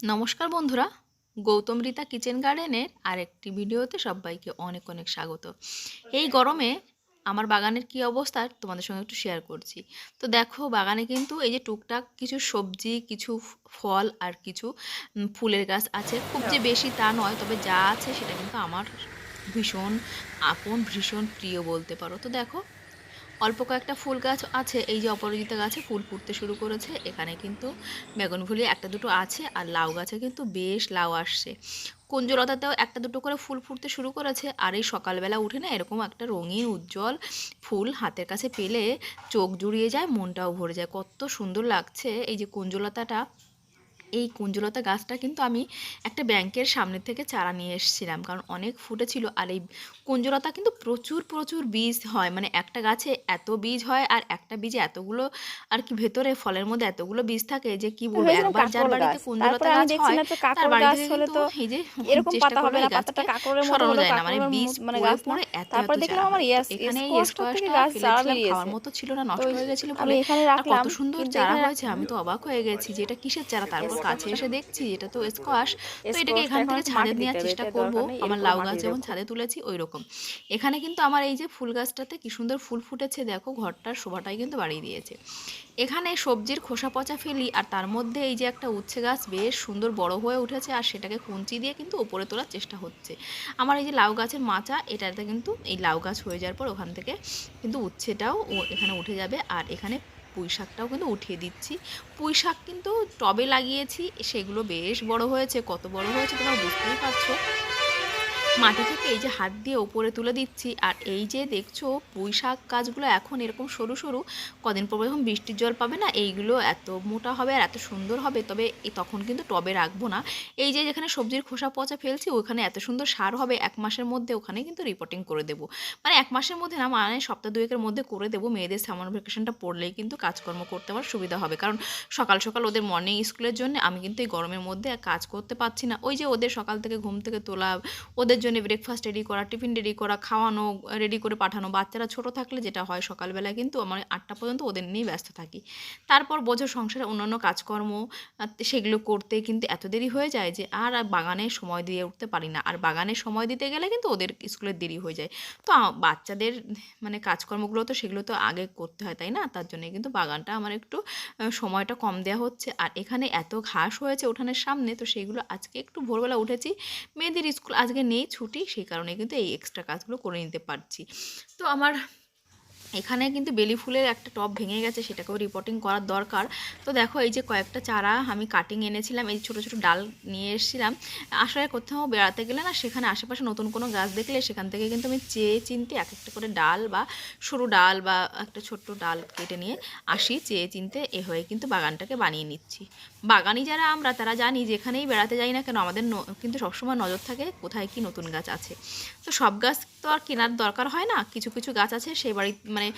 নমস্কার বন্ধুরা, গৌতম রীতা কিচেন গার্ডেনের আরেকটি ভিডিওতে সবাইকে অনেক অনেক স্বাগত। এই গরমে আমার বাগানের কি অবস্থা তোমাদের সঙ্গে একটু শেয়ার করছি। তো দেখো, বাগানে কিন্তু এই যে টুকটাক কিছু সবজি, কিছু ফল আর কিছু ফুলের গাছ আছে। খুব যে বেশি তা নয়, তবে যা আছে সেটা কিন্তু আমার ভীষণ, আপন ভীষণ প্রিয় বলতে পারো। তো দেখো অল্প কয়েকটা ফুল গাছ আছে, এই যে অপরাজিতা গাছে ফুল ফুটতে শুরু করেছে। এখানে কিন্তু বেগুনভুলি একটা দুটো আছে আর লাউ গাছে কিন্তু বেশ লাউ আসছে। কুঞ্জলতাতেও একটা দুটো করে ফুল ফুটতে শুরু করেছে আর এই সকালবেলা উঠে না এরকম একটা রঙিন উজ্জ্বল ফুল হাতের কাছে পেলে চোখ জুড়িয়ে যায়, মনটাও ভরে যায়। কত সুন্দর লাগছে এই যে কুঞ্জলতাটা। এই কুঞ্জলতা গাছটা কিন্তু আমি একটা ব্যাংকের সামনে থেকে চারা নিয়ে এসেছিলাম। কারণ অনেক ফুটেছিল আর এই কুঞ্জলতা কিন্তু প্রচুর প্রচুর বীজ হয়। মানে একটা গাছে এত বীজ হয় আর একটা বীজে এতগুলো আর কি ভেতরে ফলের মধ্যে এতগুলো বীজ থাকে যে কি বলব? একবার যার বাড়িতে গাছ। কুঞ্জলতা গাছ হয় তার কাঁকরোল বাড়ি গাছ থেকে হলে কিন্তু এই যে এরকম পাতা হবে না পাতাটা কাঁকরোলের মতো সরানো যায় না। মানে বীজ মানে গাছ পড়ে এত তারপর দেখলাম আমার। ইয়াস এখানে স্কোয়াশটা থেকে গাছ চারা খাওয়ার মতো ছিল না নষ্ট হয়ে গেছিল বলে। এখানে রাখলাম কত সুন্দর চারা হয়েছে আমি তো অবাক হয়ে গেছি যে এটা কিসের চারা? তারপর কাছে এসে দেখছি এটা তো স্কোয়াশ তো এটাকে এখান থেকে ছাদে নেওয়ার চেষ্টা করব। আমার লাউ গাছ যেমন ছাদে তুলেছি ওই রকম এখানে কিন্তু আমার এই যে ফুল গাছটাতে কি সুন্দর ফুল ফুটেছে দেখো ঘরটার শোভাটাই কিন্তু বাড়িয়ে দিয়েছে। এখানে সবজির খোসা পচা ফেলি আর তার মধ্যে এই যে একটা উচ্ছে গাছ বেশ সুন্দর বড় হয়ে উঠেছে আর সেটাকে কুঞ্চি দিয়ে কিন্তু ওপরে তোলার চেষ্টা হচ্ছে। আমার এই যে লাউ গাছের মাচা এটাতে কিন্তু এই লাউ গাছ হয়ে যাওয়ার পর ওখান থেকে কিন্তু উচ্ছেটাও এখানে উঠে যাবে আর এখানে পুঁই শাকটাও কিন্তু উঠিয়ে দিচ্ছি। পুঁই শাক কিন্তু টবে লাগিয়েছি, সেগুলো বেশ বড় হয়েছে, কত বড় হয়েছে তোমরা বুঝতেই পারছ। মাটি থেকে এই যে হাত দিয়ে ওপরে তুলে দিচ্ছি, আর এই যে দেখছ পুঁই শাক গাছগুলো এখন এরকম সরু সরু, কদিন পর যখন বৃষ্টির জল পাবে না, এইগুলো এত মোটা হবে আর এত সুন্দর হবে, তবে তখন কিন্তু টবে রাখব না। এই যে যেখানে সবজির খোসা পচা ফেলছি, ওখানে এত সুন্দর সার হবে, এক মাসের মধ্যে ওখানে কিন্তু রিপোর্টিং করে দেবো। মানে এক মাসের মধ্যে না মানে সপ্তাহ দুয়েকের মধ্যে করে দেবো, মেয়েদের সামার ভ্যাকেশনটা পড়লেই কিন্তু কাজকর্ম করতে আমার সুবিধা হবে, কারণ সকাল সকাল ওদের মর্নিং স্কুলের জন্য আমি কিন্তু এই গরমের মধ্যে কাজ করতে পারছি না। ওই যে ওদের সকাল থেকে ঘুম থেকে তোলা, ওদের জন্য ব্রেকফাস্ট রেডি করা টিফিন রেডি করা, খাওয়ানো রেডি করে পাঠানো। বাচ্চারা ছোট থাকলে যেটা হয় সকালবেলায় কিন্তু আমার আটটা পর্যন্ত ওদের নিয়েই ব্যস্ত থাকি। তারপর বোঝো সংসারে অন্যান্য কাজকর্ম সেগুলো করতে কিন্তু এত দেরি হয়ে যায় যে আর বাগানে সময় দিয়ে উঠতে পারি না। আর বাগানে সময় দিতে গেলে কিন্তু ওদের স্কুলের দেরি হয়ে যায়। তো বাচ্চাদের মানে কাজকর্মগুলো তো সেগুলো তো আগে করতে হয়, তাই না? তার জন্য কিন্তু বাগানটা আমার একটু সময়টা কম দেওয়া হচ্ছে। আর এখানে এত ঘাস হয়েছে উঠানের সামনে, তো সেগুলো আজকে একটু ভোরবেলা উঠেছি। মেয়েদের স্কুল আজকে নেই ছুটি সেই কারণে কিন্তু এই এক্সট্রা কাজগুলো করে নিতে পারছি। তো আমার এখানে কিন্তু বেলি ফুলের একটা টব ভেঙে গেছে, সেটাকেও রিপোর্টিং করার দরকার। তো দেখো, এই যে কয়েকটা চারা আমি কাটিং এনেছিলাম, এই ছোটো ছোটো ডাল নিয়ে এসেছিলাম। আসলে কোথাও বেড়াতে গেলে না, সেখানে আশেপাশে নতুন কোনো গাছ দেখলে সেখান থেকে কিন্তু আমি চেয়ে চিনতে এক একটা করে ডাল বা সরু ডাল বা একটা ছোট্ট ডাল কেটে নিয়ে আসি, চেয়ে চিনতে এ হয়ে কিন্তু বাগানটাকে বানিয়ে নিচ্ছি। বাগানি যারা আমরা, তারা জানি যেখানেই বেড়াতে যাই না কেন, আমাদের কিন্তু সবসময় নজর থাকে কোথায় কি নতুন গাছ আছে। তো সব গাছ তো আর কেনার দরকার হয় না, কিছু কিছু গাছ আছে, সেই বাড়ি মানে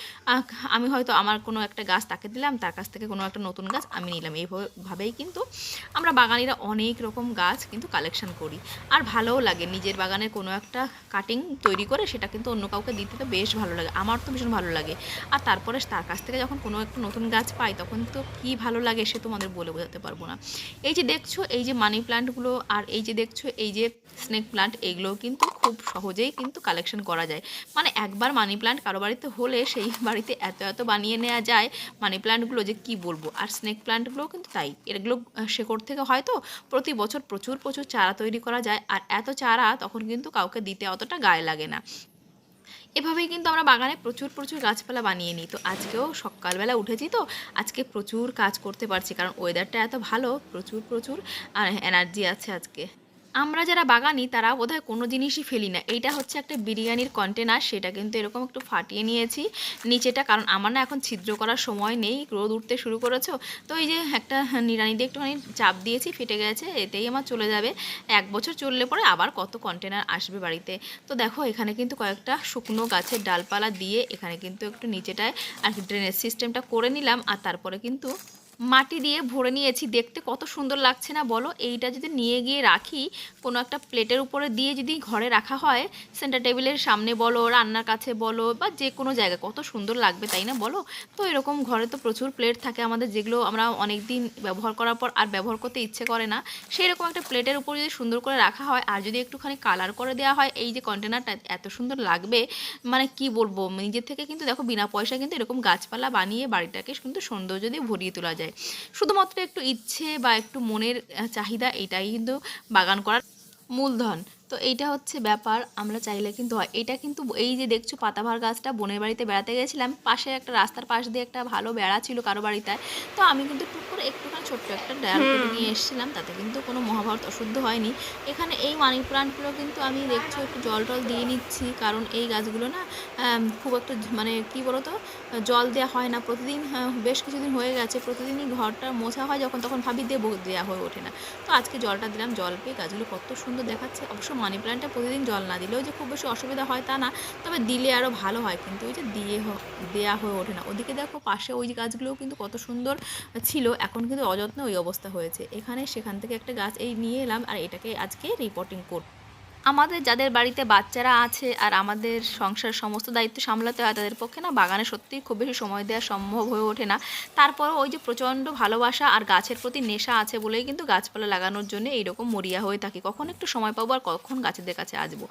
আমি হয়তো আমার কোনো একটা গাছ তাকে দিলাম, তার কাছ থেকে কোনো একটা নতুন গাছ আমি নিলাম। এইভাবেই কিন্তু আমরা বাগানিরা অনেক রকম গাছ কিন্তু কালেকশন করি। আর ভালোও লাগে, নিজের বাগানের কোনো একটা কাটিং তৈরি করে সেটা কিন্তু অন্য কাউকে দিতে তো বেশ ভালো লাগে, আমার তো ভীষণ ভালো লাগে। আর তারপরে তার কাছ থেকে যখন কোনো একটা নতুন গাছ পাই, তখন তো কী ভালো লাগে সে তোমাদের বলে বোঝাতে পারব না। এই যে দেখছ, এই যে মানি প্লান্টগুলো আর এই যে দেখছ, এই যে স্নেক প্লান্ট এগুলোও কিন্তু খুব সহজেই কিন্তু কালেকশন করা যায়। মানে একবার মানি প্ল্যান্ট কারও বাড়িতে হলে সেই বাড়িতে এত এত বানিয়ে নেওয়া যায় মানি প্ল্যান্টগুলো যে কি বলব? আর স্নেক প্ল্যান্টগুলোও কিন্তু তাই। এগুলো শেকড় থেকে হয়তো প্রতি বছর প্রচুর প্রচুর চারা তৈরি করা যায় আর এত চারা তখন কিন্তু কাউকে দিতে অতটা গায়ে লাগে না। এভাবেই কিন্তু আমরা বাগানে প্রচুর প্রচুর গাছপালা বানিয়ে নিই। তো আজকেও সকালবেলা উঠেছি তো, আজকে প্রচুর কাজ করতে পারছি কারণ ওয়েদারটা এত ভালো, প্রচুর প্রচুর, আর এনার্জি আছে আজকে। আমরা যারা বাগানি, তারা বোধহয় কোনো জিনিসই ফেলি না। এইটা হচ্ছে একটা বিরিয়ানির কন্টেনার সেটা কিন্তু এরকম একটু ফাটিয়ে নিয়েছি নিচেটা, কারণ আমার না এখন ছিদ্র করার সময় নেই, রোদ উঠতে শুরু করেছ। তো এই যে একটা নিড়ানি দিয়ে একটুখানি চাপ দিয়েছি, ফেটে গেছে, এতেই আমার চলে যাবে। এক বছর চললে পরে আবার কত কন্টেনার আসবে বাড়িতে? তো দেখো, এখানে কিন্তু কয়েকটা শুকনো গাছের ডালপালা দিয়ে এখানে কিন্তু একটু নিচেটায় আর ড্রেনেজ সিস্টেমটা করে নিলাম, আর তারপরে কিন্তু মাটি দিয়ে ভরে নিয়েছি। দেখতে কত সুন্দর লাগছে না বলো? এইটা যদি নিয়ে গিয়ে রাখি, কোনো একটা প্লেটের উপরে দিয়ে যদি ঘরে রাখা হয় সেন্টার টেবিলের সামনে বলো, রান্নার কাছে বলো, বা যে কোনো জায়গায়, কত সুন্দর লাগবে, তাই না বলো? তো এরকম ঘরে তো প্রচুর প্লেট থাকে আমাদের, যেগুলো আমরা অনেক দিন ব্যবহার করার পর আর ব্যবহার করতে ইচ্ছে করে না। সেই রকম একটা প্লেটের উপর যদি সুন্দর করে রাখা হয়, আর যদি একটুখানি কালার করে দেওয়া হয়, এই যে কন্টেনারটা এত সুন্দর লাগবে মানে কি বলব? নিজের থেকে কিন্তু দেখো, বিনা পয়সা কিন্তু এরকম গাছপালা বানিয়ে বাড়িটাকে কিন্তু সৌন্দর্য দিয়ে ভরিয়ে তোলা যায়। শুধুমাত্র একটু ইচ্ছে বা একটু মনের চাহিদা এটাই কিন্তু বাগান করার মূলধন। তো এইটা হচ্ছে ব্যাপার আমরা চাইলে কিন্তু হয়। এটা কিন্তু এই যে দেখছ পাতাভার গাছটা বোনের বাড়িতে বেড়াতে গেছিলাম পাশে একটা রাস্তার পাশ দিয়ে একটা ভালো বেড়া ছিল কারও বাড়িতে। তো আমি কিন্তু টুক করে একটুখানি ছোট্ট একটা ডাল কেটে নিয়ে এসেছিলাম তাতে কিন্তু কোনো মহাভারত অশুদ্ধ হয়নি। এখানে এই মানি প্লান্টগুলো কিন্তু আমি দেখছ একটু জল টল দিয়ে নিচ্ছি কারণ এই গাছগুলো না খুব একটা মানে কি বলতো জল দেওয়া হয় না। প্রতিদিন আহ, বেশ কিছুদিন হয়ে গেছে প্রতিদিনই ঘরটা মোছা হয় যখন তখন ভাবি দেবো দেওয়া হয়ে ওঠে না। তো আজকে জলটা দিলাম জল পেয়ে গাছগুলো কত সুন্দর দেখাচ্ছে। অবশ্য মানি প্ল্যান্টটা প্রতিদিন জল না দিলেও যে খুব বেশি অসুবিধা হয় তা না, তবে দিলে আরও ভালো হয়। কিন্তু ওই যে দিয়ে দেয়া হয়ে ওঠে না। ওদিকে দেখো পাশে ওই গাছগুলোও কিন্তু কত সুন্দর ছিল, এখন কিন্তু অযত্ন ওই অবস্থা হয়েছে। এখানে সেখান থেকে একটা গাছ এই নিয়ে এলাম আর এটাকে আজকে রিপোর্টিং করব। আমাদের যাদের বাড়িতে বাচ্চারা আছে আর আমাদের সংসার সমস্ত দায়িত্ব সামলাতে হয় তাদের পক্ষে না বাগানে সত্যিই খুব বেশি সময় দেওয়া সম্ভব হয়ে ওঠে না। তারপরও ওই যে প্রচণ্ড ভালোবাসা আর গাছের প্রতি নেশা আছে বলেই কিন্তু গাছপালা লাগানোর জন্য এইরকম মরিয়া হয়ে থাকি। কখন একটু সময় পাবো আর কখন গাছেদের কাছে আসব?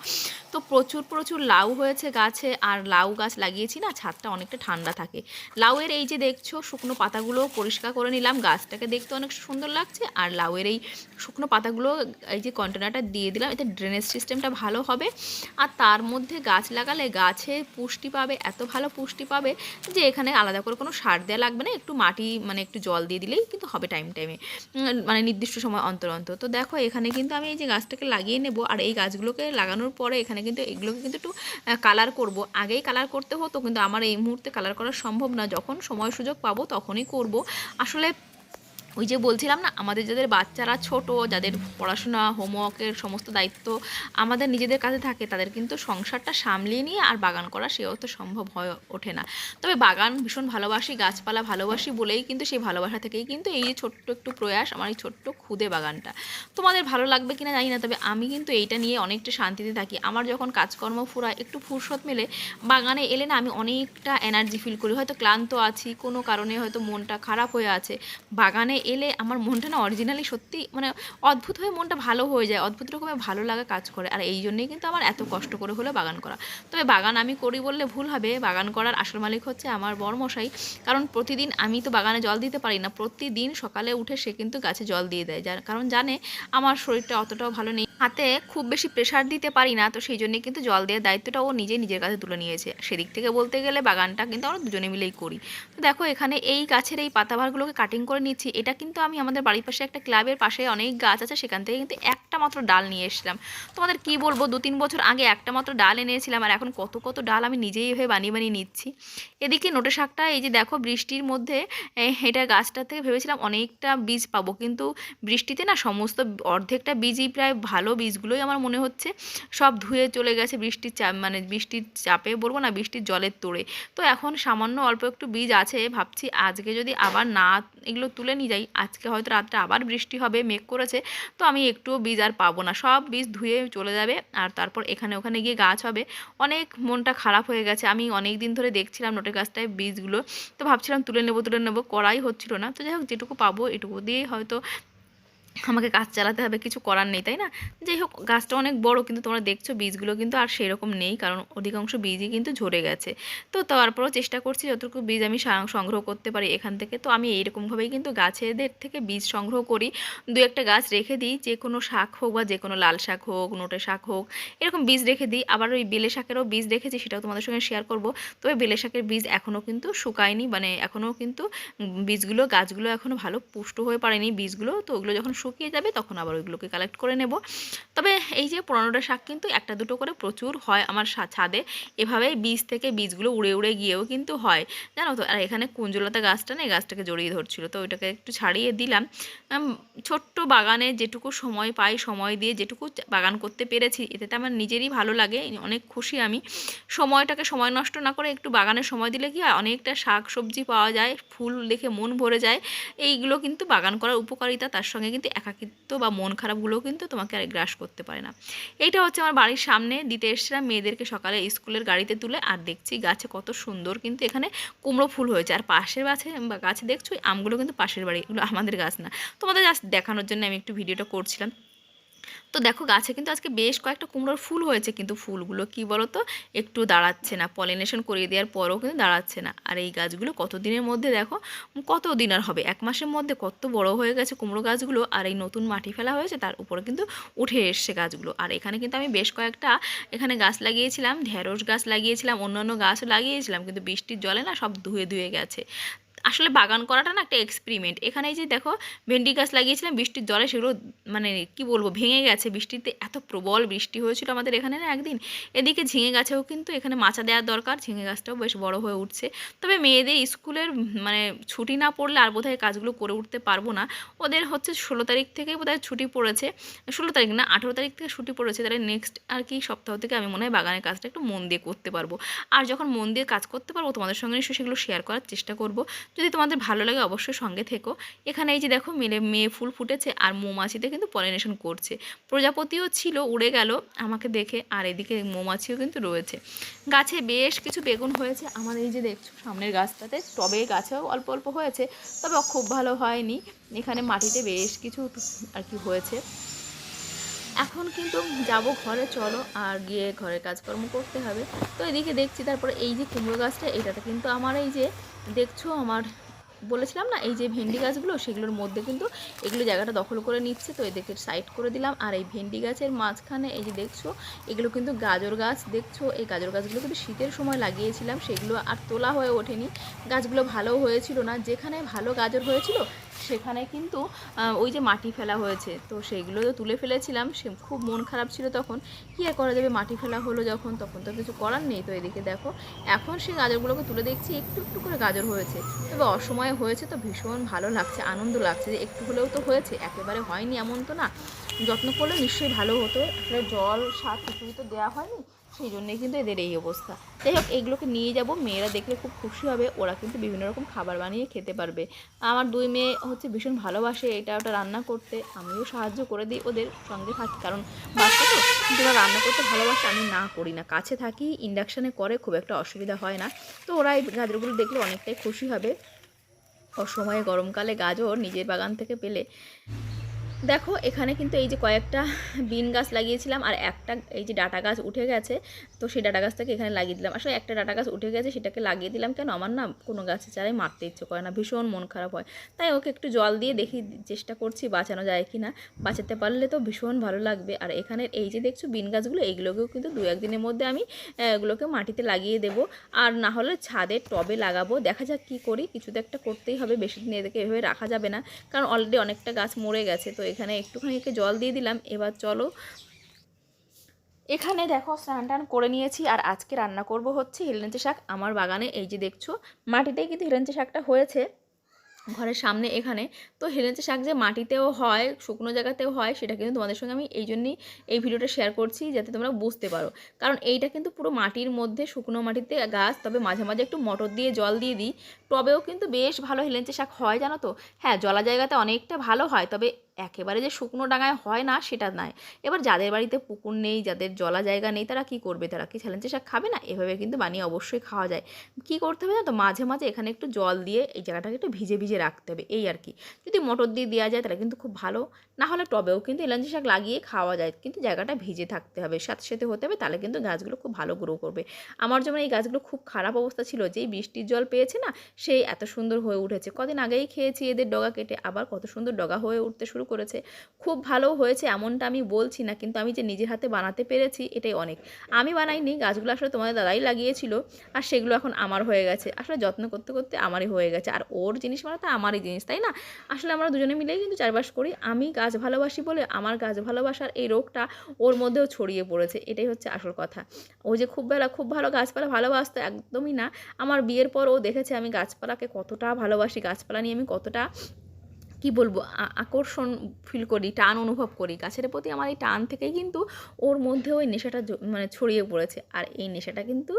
তো প্রচুর প্রচুর লাউ হয়েছে গাছে আর লাউ গাছ লাগিয়েছি না ছাদটা অনেকটা ঠান্ডা থাকে। লাউয়ের এই যে দেখছ শুকনো পাতাগুলো পরিষ্কার করে নিলাম। গাছটাকে দেখতে অনেক সুন্দর লাগছে আর লাউয়ের এই শুকনো পাতাগুলো এই যে কন্টেনারটা দিয়ে দিলাম, এতে ড্রেনেজ সিস্টেমটা ভালো হবে। আর তার মধ্যে গাছ লাগালে গাছে পুষ্টি পাবে, এত ভালো পুষ্টি পাবে যে এখানে আলাদা করে কোনো সার দেওয়া লাগবে না। একটু মাটি মানে একটু জল দিয়ে দিলেই কিন্তু হবে টাইম টাইমে মানে নির্দিষ্ট সময় অন্তর অন্তর। তো দেখো, এখানে কিন্তু আমি এই যে গাছটাকে লাগিয়ে নেব, আর এই গাছগুলোকে লাগানোর পরে এখানে কিন্তু এগুলোকে কিন্তু একটু কালার করব। আগেই কালার করতে হতো, কিন্তু আমার এই মুহূর্তে কালার করা সম্ভব না। যখন সময় সুযোগ পাবো তখনই করব। আসলে ওই যে বলছিলাম না, আমাদের যাদের বাচ্চারা ছোট, যাদের পড়াশোনা, হোমওয়ার্কের সমস্ত দায়িত্ব আমাদের নিজেদের কাছে থাকে, তাদের কিন্তু সংসারটা সামলিয়ে নিয়ে আর বাগান করা সেও তো সম্ভব হয়ে ওঠে না। তবে বাগান ভীষণ ভালোবাসি, গাছপালা ভালোবাসি বলেই কিন্তু সেই ভালোবাসা থেকেই কিন্তু এই যে ছোট্ট একটু প্রয়াস, আমার এই ছোট্ট খুদে বাগানটা। তোমাদের ভালো লাগবে কিনা জানি না, তবে আমি কিন্তু এইটা নিয়ে অনেকটা শান্তিতে থাকি। আমার যখন কাজকর্ম ফুরায়, একটু ফুরসত মেলে, বাগানে এলে না আমি অনেকটা এনার্জি ফিল করি। হয়তো ক্লান্ত আছি, কোনো কারণে হয়তো মনটা খারাপ হয়ে আছে। বাগানে এলে আমার মনটা না অরিজিনালি সত্যি মানে অদ্ভুত হয়ে মনটা ভালো হয়ে যায়, অদ্ভুত রকমের ভালো লাগা কাজ করে। আর এই জন্যেই কিন্তু আমার এত কষ্ট করে হলো বাগান করা। তবে বাগান আমি করি বললে ভুল হবে, বাগান করার আসল মালিক হচ্ছে আমার বরমশাই। কারণ প্রতিদিন আমি তো বাগানে জল দিতে পারি না, প্রতিদিন সকালে উঠে সে কিন্তু গাছে জল দিয়ে দেয়, যার কারণ জানে আমার শরীরটা অতটাও ভালো নেই। হাতে খুব বেশি প্রেশার দিতে পারি না, তো সেই জন্য কিন্তু জল দেওয়ার দায়িত্বটা ও নিজে নিজের কাছে তুলে নিয়েছে। সেদিক থেকে বলতে গেলে বাগানটা কিন্তু আমরা দুজনে মিলেই করি। তো দেখো এখানে এই গাছের এই পাতাভারগুলোকে কাটিং করে নিচ্ছি। এটা কিন্তু আমি আমাদের বাড়ির পাশে একটা ক্লাবের পাশে অনেক গাছ আছে, সেখান থেকে কিন্তু একটা মাত্র ডাল নিয়ে এসেছিলাম। তোমাদের কি বলব, দু তিন বছর আগে একটা মাত্র ডাল এনেছিলাম, আর এখন কত কত ডাল আমি নিজেই এভাবে বানিয়ে বানিয়ে নিচ্ছি। এদিকে নোটে শাকটা, এই যে দেখো বৃষ্টির মধ্যে এটা গাছটা থেকে ভেবেছিলাম অনেকটা বীজ পাবো, কিন্তু বৃষ্টিতে না সমস্ত অর্ধেকটা বীজই প্রায় ভালো বীজগুলোই আমার মনে হচ্ছে সব ধুয়ে চলে গেছে বৃষ্টির চাপ মানে বৃষ্টির চাপে বলব না, বৃষ্টির জলের তোড়ে। তো এখন সামান্য অল্প একটু বীজ আছে, ভাবছি আজকে যদি আবার না এগুলো তুলে নিয়ে যাই, আজকে হয়তো রাত্রে আবার বৃষ্টি হবে, মেঘ করেছে, তো আমি একটুও বীজ আর পাবো না। সব বীজ ধুয়ে চলে যাবে আর তারপর এখানে ওখানে গিয়ে গাছ হবে। অনেক মনটা খারাপ হয়ে গেছে, আমি অনেক দিন ধরে দেখছিলাম নোটে গাছটায় বীজগুলো, তো ভাবছিলাম তুলে নেব তুলে নেব, করাই হচ্ছিল না। তো যাই হোক যেটুকু পাবো এটুকু দিয়েই হয়তো আমাকে গাছ চালাতে হবে, কিছু করার নেই, তাই না? যাই হোক, গাছটা অনেক বড়, কিন্তু তোমরা দেখছ বীজগুলো কিন্তু আর সেরকম নেই, কারণ অধিকাংশ বীজই কিন্তু ঝরে গেছে। তো তারপরও চেষ্টা করছি যতটুকু বীজ আমি সংগ্রহ করতে পারি এখান থেকে। তো আমি এইরকমভাবেই কিন্তু গাছেদের থেকে বীজ সংগ্রহ করি। দু একটা গাছ রেখে দিই, যে কোনো শাক হোক বা যে কোনো লাল শাক হোক, নোটে শাক হোক, এরকম বীজ রেখে দিই। আবার ওই বেলে শাকেরও বীজ রেখেছি, সেটাও তোমাদের সঙ্গে শেয়ার করব। তবে বেলে শাকের বীজ এখনও কিন্তু শুকায়নি মানে এখনও কিন্তু বীজগুলো, গাছগুলো এখনও ভালো পুষ্ট হয়ে পারেনি বীজগুলো। তো ওগুলো যখন শুকিয়ে যাবে, তখন আবার ওইগুলোকে কালেক্ট করে নেব। তবে এই যে পনেরোটা শাক কিন্তু একটা দুটো করে প্রচুর হয় আমার ছাদে। এভাবেই বীজ থেকে বীজগুলো উড়ে উড়ে গিয়েও কিন্তু হয়। জানো তো? আর এখানে কুঞ্জলতা গাছটা না, এই গাছটাকে জড়িয়ে ধরছিল। তো ওইটাকে একটু ছাড়িয়ে দিলাম। ছোট্ট বাগানে যেটুকু সময় পাই, সময় দিয়ে যেটুকু বাগান করতে পেরেছি এতে আমার নিজেরই ভালো লাগে অনেক খুশি আমি। সময়টাকে সময় নষ্ট না করে একটু বাগানে সময় দিলে কি হয়? অনেকটা শাক সবজি পাওয়া যায়, ফুল দেখে মন ভরে যায়। এইগুলো কিন্তু বাগান করার উপকারিতা, তার সঙ্গে কিন্তু একাকিত্ব বা মন খারাপগুলোও কিন্তু তোমাকে আর গ্রাস করতে পারে না। এইটা হচ্ছে আমার বাড়ির সামনে দিতে এসেছিলাম মেয়েদেরকে সকালে স্কুলের গাড়িতে তুলে আর দেখছি গাছে কত সুন্দর কিন্তু এখানে কুমড়ো ফুল হয়েছে। আর পাশের গাছে গাছে দেখছ আমগুলো কিন্তু পাশের বাড়ি, এগুলো আমাদের গাছ না। তোমাদের জাস্ট দেখানোর জন্য আমি একটু ভিডিওটা করছিলাম। তো দেখো গাছে কিন্তু আজকে বেশ কয়েকটা কুমড়োর ফুল হয়েছে কিন্তু ফুলগুলো, কি বলো তো একটু দাঁড়াচ্ছে না, পলিনেশন করিয়ে দেওয়ার পরেও কিন্তু দাঁড়াচ্ছে না। আর এই গাছগুলো কত দিনের মধ্যে দেখো কত দিন আর হবে? এক মাসের মধ্যে কত বড় হয়ে গেছে কুমড়ো গাছগুলো আর এই নতুন মাটি ফেলা হয়েছে তার উপরে কিন্তু উঠে এসছে গাছগুলো। আর এখানে কিন্তু আমি বেশ কয়েকটা, এখানে গাছ লাগিয়েছিলাম, ঢেঁড়স গাছ লাগিয়েছিলাম, অন্যান্য গাছও লাগিয়েছিলাম, কিন্তু বৃষ্টির জলে না সব ধুয়ে ধুয়ে গেছে। আসলে বাগান করাটা না একটা এক্সপেরিমেন্ট এখানে যে দেখো ভেন্ডি গাছ লাগিয়েছিলাম, বৃষ্টির জলে সেগুলো মানে কি বলব, ভেঙে গেছে। বৃষ্টিতে এত প্রবল বৃষ্টি হয়েছিল আমাদের এখানে না একদিন। এদিকে ঝিঙে গাছেও কিন্তু এখানে মাচা দেওয়ার দরকার, ঝিঙে গাছটাও বেশ বড় হয়ে উঠছে। তবে মেয়েদের স্কুলের মানে ছুটি না পড়লে আর বোধহয় কাজগুলো করে উঠতে পারব না। ওদের হচ্ছে ষোলো তারিখ থেকে বোধহয় ছুটি পড়েছে। ষোলো তারিখ না, আঠেরো তারিখ থেকে ছুটি পড়েছে। তাহলে নেক্সট আর কি সপ্তাহ থেকে আমি মনে হয় বাগানের কাজটা একটু মন দিয়ে করতে পারব। আর যখন মন দিয়ে কাজ করতে পারব, তোমাদের সঙ্গে নিশ্চয়ই সেগুলো শেয়ার করার চেষ্টা করব। যদি তোমাদের ভালো লাগে অবশ্যই সঙ্গে থেকো। এখানে এই যে দেখো মেলে মেয়ে ফুল ফুটেছে আর মৌমাছিতে কিন্তু পলিনেশন করছে। প্রজাপতিও ছিল, উড়ে গেল আমাকে দেখে, আর এদিকে মৌমাছিও কিন্তু রয়েছে। গাছে বেশ কিছু বেগুন হয়েছে। আমার এই যে দেখছ সামনের গাছটাতে টবে গাছেও অল্প অল্প হয়েছে, তবে খুব ভালো হয়নি। এখানে মাটিতে বেশ কিছু আর কি হয়েছে। এখন কিন্তু যাব ঘরে, চলো আর গিয়ে ঘরের কাজকর্ম করতে হবে। তো এদিকে দেখছি তারপরে এই যে কুমড়ো গাছটা, এটাতে কিন্তু আমার এই যে দেখছ আমার, বলেছিলাম না, এই যে ভেন্ডি গাছগুলো, সেগুলোর মধ্যে কিন্তু এগুলো জায়গাটা দখল করে নিচ্ছে, তো এদেরকে সাইড করে দিলাম। আর এই ভেন্ডি গাছের মাঝখানে, এই যে দেখছ, এগুলো কিন্তু গাজর গাছ, দেখছ? এই গাজর গাছগুলো কিন্তু শীতের সময় লাগিয়েছিলাম, সেগুলো আর তোলা হয়ে ওঠেনি। গাছগুলো ভালো হয়েছিল না, যেখানে ভালো গাজর হয়েছিল সেখানে কিন্তু ওই যে মাটি ফেলা হয়েছে। তো সেইগুলো তো তুলে ফেলেছিলাম। সে খুব মন খারাপ ছিল তখন। কী আর করা যাবে? মাটি ফেলা হলো যখন, তখন তো কিছু করার নেই তো এদিকে দেখো। এখন সেই গাজরগুলোকে তুলে দেখছি, একটু একটু করে গাজর হয়েছে। তবে অসময়ে হয়েছে তো ভীষণ ভালো লাগছে, আনন্দ লাগছে যে একটু হলেও তো হয়েছে। একেবারে হয়নি এমন তো না। যত্ন করলে নিশ্চয়ই ভালো হতো। আসলে জল, সার কিছুই তো দেওয়া হয়নি। সেই জন্যই কিন্তু এদের এই অবস্থা। যাই হোক এগুলোকে নিয়ে যাব, মেয়েরা দেখলে খুব খুশি হবে, ওরা কিন্তু বিভিন্ন রকম খাবার বানিয়ে খেতে পারবে। আমার দুই মেয়ে হচ্ছে ভীষণ ভালোবাসে এটা ওটা রান্না করতে, আমিও সাহায্য করে দিই ওদের সঙ্গে থাকি, কারণ বাচ্চা তো, কিন্তু ওরা রান্না করতে ভালোবাসে, আমি না করি না। কাছে থাকি, ইন্ডাকশানে করে, খুব একটা অসুবিধা হয় না। তো ওরা এই গাজরগুলো দেখলে অনেকটাই খুশি হবে। অসময়ে গরমকালে গাজর নিজের বাগান থেকে পেলে দেখো, এখানে কিন্তু এই যে কয়েকটা বিন গাছ লাগিয়েছিলাম আর একটা এই যে ডাটা গাছ উঠে গেছে, তো সেই ডাটা গাছটাকে এখানে লাগিয়ে দিলাম। আসলে একটা ডাটা গাছ উঠে গেছে, সেটাকে লাগিয়ে দিলাম কেন? আমার না কোনো গাছে চারাই মারতে ইচ্ছে করে না, ভীষণ মন খারাপ হয়। তাই ওকে একটু জল দিয়ে দেখি, চেষ্টা করছি বাঁচানো যায় কি না বাঁচাতে পারলে তো ভীষণ ভালো লাগবে। আর এখানে এই যে দেখছ বিন গাছগুলো এইগুলোকেও কিন্তু দু একদিনের মধ্যে আমি এগুলোকে মাটিতে লাগিয়ে দেবো। আর না হলে ছাদের টবে লাগাবো। দেখা যাক কী করি, কিছু তো একটা করতেই হবে। বেশি দিন এদেরকে এভাবে রাখা যাবে না। কারণ অলরেডি অনেকটা গাছ মরে গেছে, তো এখানে একটুখানি একে জল দিয়ে দিলাম, এবার চলো। এখানে দেখো স্নান টান করে নিয়েছি, আর আজকে রান্না করব হচ্ছে হিলেঞ্চে শাক। আমার বাগানে এই যে দেখছ, মাটিতেই কিন্তু হিলেঞ্চে শাকটা হয়েছে ঘরের সামনে এখানে। তো হেলেঞ্চে শাক যে মাটিতেও হয়, শুকনো জায়গাতেও হয়, সেটা কিন্তু তোমাদের সঙ্গে আমি এই জন্যই এই ভিডিওটা শেয়ার করছি, যাতে তোমরা বুঝতে পারো। কারণ এইটা কিন্তু পুরো মাটির মধ্যে, শুকনো মাটিতে গাছ, তবে মাঝে মাঝে একটু মটর দিয়ে জল দিয়ে দিই। টবেও কিন্তু বেশ ভালো হেলেঞ্চে শাক হয়, জানো তো? হ্যাঁ জলা জায়গাতে অনেকটা ভালো হয়, তবে একেবারে যে শুকনো ডাঙায় হয় না, সেটা নয়। এবার যাদের বাড়িতে পুকুর নেই, যাদের জলা জায়গা নেই, তারা কি করবে? তারা কি হেলেঞ্চে শাক খাবে? না, এভাবে কিন্তু বানিয়ে অবশ্যই খাওয়া যায়। কি করতে হবে তো মাঝে মাঝে এখানে একটু জল দিয়ে এই জায়গাটাকে একটু ভিজে ভিজে রাখতে হবে, এই আর কি। যদি মটর দিয়ে দেওয়া যায়, তাহলে কিন্তু খুব ভালো। না হলে টবেও কিন্তু এলাঞ্চি শাক লাগিয়ে খাওয়া যায়, কিন্তু জায়গাটা ভিজে থাকতে হবে। সাথে সাথে হতে হবে, তাহলে কিন্তু গাছগুলো খুব ভালো গ্রো করবে। আমার যেমন এই গাছগুলো খুব খারাপ অবস্থা ছিল, যেই বৃষ্টির জল পেয়েছে না, সেই এত সুন্দর হয়ে উঠেছে। কদিন আগেই খেয়েছি, এদের ডগা কেটে আবার কত সুন্দর ডগা হয়ে উঠতে শুরু করেছে। খুব ভালো হয়েছে, এমনটা আমি বলছি না, কিন্তু আমি যে নিজের হাতে বানাতে পেরেছি, এটাই অনেক। আমি বানাইনি, গাছগুলো আসলে তোমাদের দাদাই লাগিয়েছিল, আর সেগুলো এখন আমার হয়ে গেছে। আসলে যত্ন করতে করতে আমারই হয়ে গেছে। আর ওর জিনিস মানে তো আমারই জিনিস, তাই না? আসলে আমরা দুজনে মিলেই কিন্তু চারবাস করি। আমি গাছ ভালোবাসি বলে আমার গাছ ভালোবাসার এই রোগটা ওর মধ্যেও ছড়িয়ে পড়েছে, এটাই হচ্ছে আসল কথা। ও যে খুব বেলা খুব ভালো গাছপালা ভালোবাসতো, একদমই না। আমার বিয়ের পর ও দেখেছে আমি গাছপালাকে কতটা ভালোবাসি, গাছপালা নিয়ে আমি কতটা কি বলব আকর্ষণ ফিল করি, টান অনুভব করি। গাছের প্রতি আমার এই টান থেকেই কিন্তু ওর মধ্যে ওই নেশাটা মানে ছড়িয়ে পড়েছে। আর এই নেশাটা কিন্তু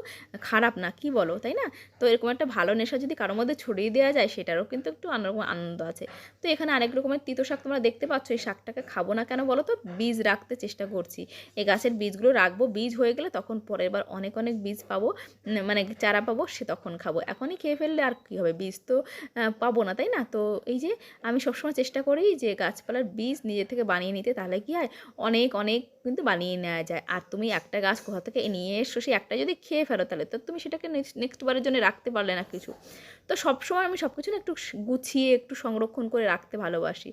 খারাপ না, কি বলো, তাই না? তো এরকম একটা ভালো নেশা যদি কারোর মধ্যে ছড়িয়ে দেওয়া যায়, সেটারও কিন্তু একটু অন্যরকম আনন্দ আছে। তো এখানে আরেক রকমের তিতো শাক তোমরা দেখতে পাচ্ছ, এই শাকটাকে খাব না কেন বলো তো? বীজ রাখতে চেষ্টা করছি। এই গাছের বীজগুলো রাখব, বীজ হয়ে গেলে তখন পরের বার অনেক অনেক বীজ পাবো মানে চারা পাবো, সে তখন খাব। এখনই খেয়ে ফেললে আর কী হবে? বীজ তো পাবো না, তাই না? তো এই যে আমি সবসময় চেষ্টা করি যে গাছপালার বীজ নিজে থেকে বানিয়ে নিতে, তাহলে কি হয়? অনেক অনেক কিন্তু বানিয়ে নেওয়া যায়। আর তুমি একটা গাছ কোথা থেকে নিয়ে এসো সেই একটা যদি খেয়ে ফেলো তাহলে। তো তুমি সেটাকে নেক্সট বারের জন্য রাখতে পারলে না কিছু। তো সবসময় আমি সব কিছু না একটু গুছিয়ে, একটু সংরক্ষণ করে রাখতে ভালোবাসি।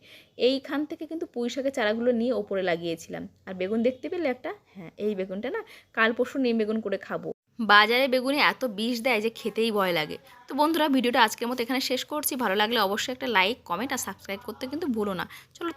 এইখান থেকে কিন্তু পুঁই শাকের চারাগুলো নিয়ে ওপরে লাগিয়েছিলাম। আর বেগুন দেখতে পেলে একটা? হ্যাঁ এই বেগুনটা না, কাল পরশু নিয়ে বেগুন করে খাব। বাজারে বেগুনে এত বিষ দেয় যে খেতেই ভয় লাগে। তো বন্ধুরা, ভিডিওটা আজকের মতো এখানে শেষ করছি। ভালো লাগলে অবশ্যই একটা লাইক কমেন্ট আর সাবস্ক্রাইব করতে কিন্তু ভুলো না। চলো